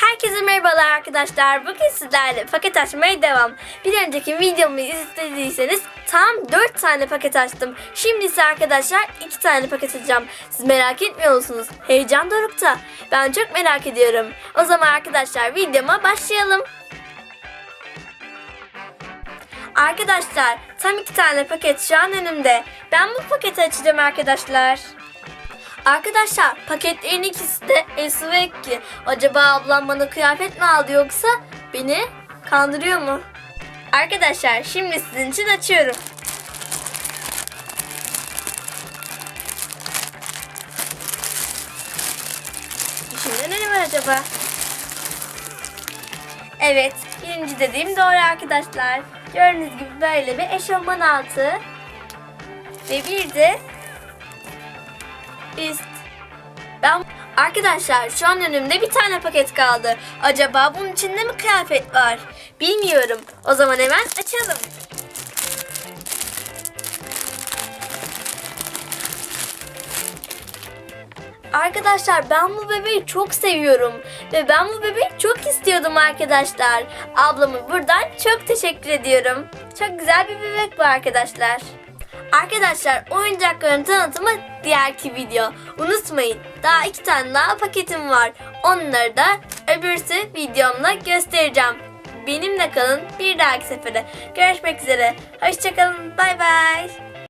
Herkese merhabalar arkadaşlar. Bugün sizlerle paket açmaya devam. Bir önceki videomu izlediyseniz tam 4 tane paket açtım. Şimdi ise arkadaşlar 2 tane paket açacağım. Siz merak etmiyor musunuz? Heyecan dorukta. Ben çok merak ediyorum. O zaman arkadaşlar videoma başlayalım. Arkadaşlar tam 2 tane paket şu an önümde. Ben bu paketi açacağım arkadaşlar. Arkadaşlar paketlerin ikisi de Esu ve Ekki. Acaba ablam bana kıyafet mi aldı yoksa beni kandırıyor mu? Arkadaşlar şimdi sizin için açıyorum. İçinde ne var acaba? Evet, birinci dediğim doğru arkadaşlar. Gördüğünüz gibi böyle bir eşofman altı. Ve bir de üst. Ben arkadaşlar şu an önümde bir tane paket kaldı. Acaba bunun içinde mi kıyafet var? Bilmiyorum. O zaman hemen açalım. Arkadaşlar ben bu bebeği çok seviyorum ve ben bu bebeği çok istiyordum arkadaşlar. Ablamı buradan çok teşekkür ediyorum. Çok güzel bir bebek bu arkadaşlar. Arkadaşlar oyuncakların tanıtımı diğerki video. Unutmayın daha iki tane daha paketim var. Onları da öbürsü videomda göstereceğim. Benimle kalın bir dahaki sefere. Görüşmek üzere. Hoşçakalın. Bay bay.